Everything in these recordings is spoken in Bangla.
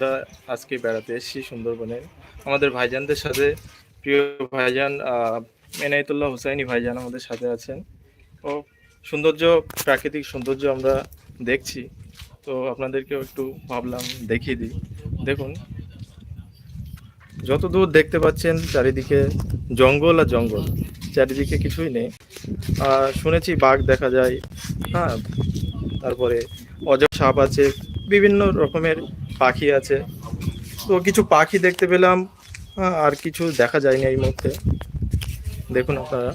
আমরা আজকে বেড়াতে এসেছি সুন্দরবনে। আমাদের ভাইজানদের সাথে, প্রিয় ভাইজান এনায়েতুল্লাহ হুসাইনি ভাইজান আমাদের সাথে আছেন। ও, সৌন্দর্য, প্রাকৃতিক সৌন্দর্য আমরা দেখছি। তো আপনাদেরকেও একটু ভাবলাম দেখিয়ে দিই। দেখুন যত দূর দেখতে পাচ্ছেন চারিদিকে জঙ্গল আর জঙ্গল, চারিদিকে কিছুই নেই। আর শুনেছি বাঘ দেখা যায় হ্যাঁ তারপরে অজর সাপ আছে, বিভিন্ন রকমের পাখি আছে। তো কিছু পাখি দেখতে পেলাম আর কিছু দেখা যায়নি এই মুহূর্তে। দেখুন আপনারা।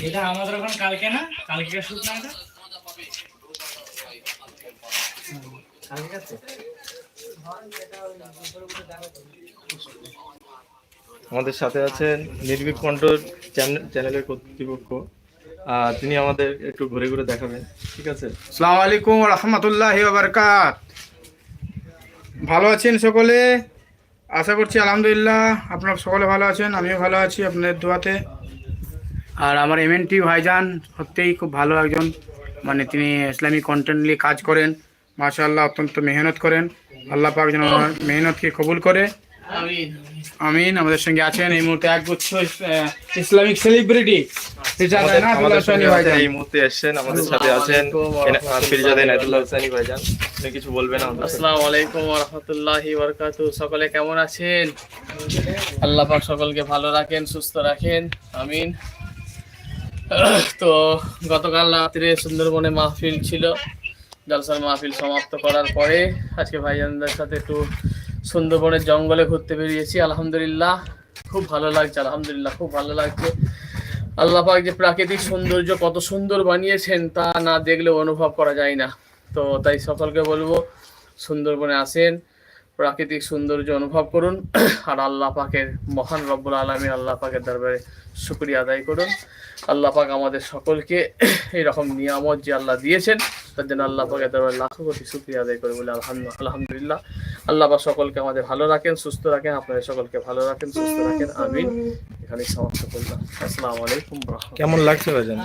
এটা আমাদের ওখানে কালকে না? কালকে শুট না এটা? কালকে আছে আমাদের সাথে আছেন নির্ভীক চ্যানেল- চ্যানেলের কর্তৃপক্ষ। তিনি আমাদের একটু ঘুরে ঘুরে দেখাবেন, ঠিক আছে? আসসালামু আলাইকুম রহমতুল্লাহ বারকাত। ভালো আছেন সকলে? আশা করছি আলহামদুলিল্লাহ, আপনার সকলে ভালো আছেন, আমিও ভালো আছি আপনাদের দোয়াতে। আর আমার এমএনটি ভাইজান সত্যিই খুব ভালো একজন মানে তিনি ইসলামিক কন্টেন্ট নিয়ে কাজ করেন। মাশাআল্লাহ, অত্যন্ত মেহনত করেন। আল্লাহ পাক যেন মেহনতকে কবুল করে। আমিন আমাদের সঙ্গে আছেন এই মুহূর্তে একগুচ্ছ আহ, ইসলামিক সেলিব্রিটি আমাদের- আমাদের সঙ্গে আছে এই মুহূর্তে এসেছেন আমাদের সাথে আছেন এনা- আহ, ফিরজাদা ভাইজান। আপনি কিছু বলবেন আমাদের? সাথে? আসসালামু আলাইকুম রহমতুল্লাহি বারকাতু সকলে কেমন আছেন? আল্লাহ পাক সকলকে ভালো রাখেন সুস্থ রাখেন। আমিন। তো গতকাল রাত্রে সুন্দরবনে মাহফিল ছিল। জলসার মাহফিল সমাপ্ত করার পরে আজকে ভাইজানদের সাথে একটু সুন্দরবনের জঙ্গলে ঘুরতে বেরিয়েছি, আলহামদুলিল্লাহ। খুব ভালো লাগছে, আলহামদুলিল্লাহ, খুব ভালো লাগছে। আল্লাহ পাক যে প্রাকৃতিক সৌন্দর্য কত সুন্দর বানিয়েছেন, তা না দেখলে অনুভব করা যায় না। তো তাই সকলকে বলব, সুন্দরবনে আসেন, প্রাকৃতিক সৌন্দর্য অনুভব করুন, আর আল্লাহ পাকের মহান রব্বুল আলমী আল্লাহ পাকের দরবারে শুক্রিয়া আদায় করুন। আল্লাহ পাক আমাদের সকলকে এরকম নিয়ামত যে আল্লাহ দিয়েছেন তার জন্য আল্লাহ পাকের দরবারে লাখো কোটি শুক্রিয়া আদায় করে বলে আলহামদুলিল্লাহ আলহামদুলিল্লাহ। আল্লাহ পাক সকলকে আমাদের ভালো রাখেন সুস্থ রাখেন আপনাদের সকলকে ভালো রাখেন সুস্থ রাখেন আমিন। এখানেই সমাপ্ত করলাম। আসসালামু আলাইকুম কেমন লাগছে ভাইজান?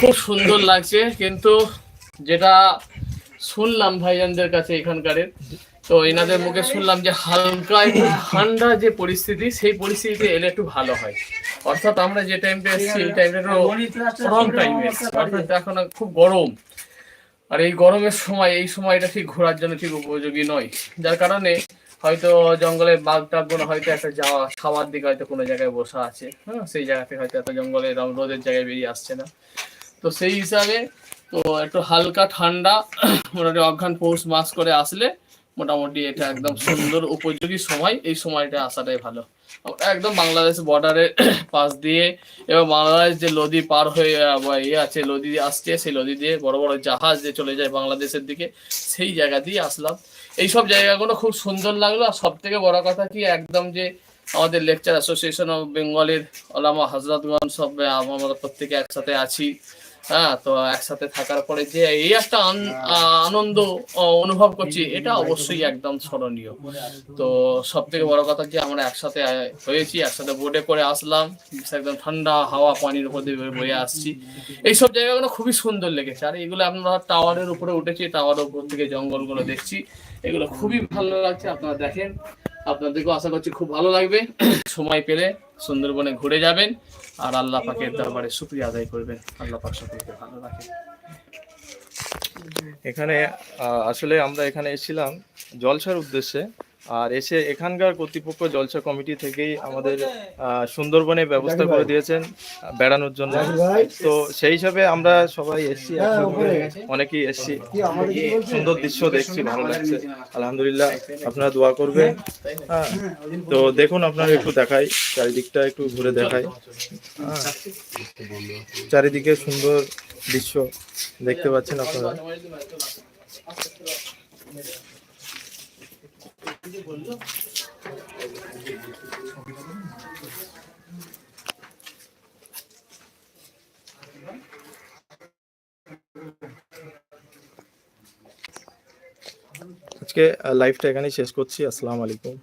খুব সুন্দর লাগছে কিন্তু যেটা শুনলাম ভাইজানদের কাছে এখানকারের তো এনাদের মুখে শুনলাম যে হালকা একটু ঠান্ডা যে পরিস্থিতি সেই পরিস্থিতিতে এলে একটু ভালো হয়। অর্থাৎ আমরা যে টাইমটা এসেছি এই টাইমটা রং টাইম অর্থাৎ এখন খুব গরম। আর এই গরমের সময়, এই সময়টা ঠিক ঘোরার জন্য ঠিক উপযোগী নয়। যার কারণে হয়তো জঙ্গলে বাঘ টাঘগুলো হয়তো একটা যাওয়া, খাওয়ার দিকে হয়তো কোনো জায়গায় বসা আছে। হ্যাঁ সেই জায়গাতে হয়তো এত জঙ্গলে রোদের জায়গায় বেরিয়ে আসছে না। তো সেই হিসাবে তো একটু হালকা ঠান্ডা, মোটামুটি অঘ্রান পৌষ মাস করে আসলে মোটামুটি এটা একদম সুন্দর উপযোগী সময়, এই সময়টা আসাটাই ভালো। একদম বাংলাদেশ বর্ডারের পাশ দিয়ে, এবং বাংলাদেশ যে নদী পার হয়ে ইয়ে আছে, নদী আসছে, সেই নদী দিয়ে বড় বড় জাহাজ যে চলে যায় বাংলাদেশের দিকে, সেই জায়গা দিয়ে আসলাম। এইসব জায়গাগুলো খুব সুন্দর লাগল, আর সব থেকে বড় কথা কি, একদম যে আমাদের লেকচার অ্যাসোসিয়েশন অফ বেঙ্গলের ওলামা হজরতগঞ্জ সব আমরা প্রত্যেকে একসাথে আছি। হ্যাঁ তো একসাথে থাকার পরে যে এই একটা আনন্দ অনুভব করছি এটা অবশ্যই একদম স্মরণীয়। তো সব থেকে বড় কথা যে আমরা একসাথে হয়েছি একসাথে বোটে করে আসলাম একদম ঠান্ডা হাওয়া পানির উপর দিয়ে বয়ে আসছি। এইসব জায়গাগুলো খুবই সুন্দর লেগেছে। আর এগুলো আমরা টাওয়ারের উপরে উঠেছি টাওয়ারের উপর থেকে জঙ্গলগুলো দেখছি। এগুলো খুবই ভালো লাগছে আপনারা দেখেন। আপনাদেরকেও আশা করছি খুব ভালো লাগবে। সময় পেলে সুন্দরবনে ঘুরে যাবেন আর আল্লাহ পাকের দরবারে শুক্রিয়া আদায় করবেন। আল্লাহ পাক সকলকে ভালো রাখে। এখানে আসলে আমরা এখানে এসেছিলাম জলসার উদ্দেশ্যে। আর এসে এখানকার কর্তৃপক্ষ জলসা কমিটি থেকেই আমাদের আহ, সুন্দরবনে ব্যবস্থা করে দিয়েছেন বেড়ানোর জন্য। তো সেই হিসাবে আমরা সবাই এসছি একসঙ্গে, অনেকেই এসছি। সুন্দর দৃশ্য দেখছি ভালো লাগছে। আলহামদুলিল্লাহ আপনারা দোয়া করবেন। হ্যাঁ তো দেখুন আপনারা একটু দেখাই চারিদিকটা একটু ঘুরে দেখাই। হ্যাঁ। চারিদিকে সুন্দর দৃশ্য দেখতে পাচ্ছেন আপনারা। আজকে লাইভটা এখানেই শেষ করছি। আসসালামু আলাইকুম।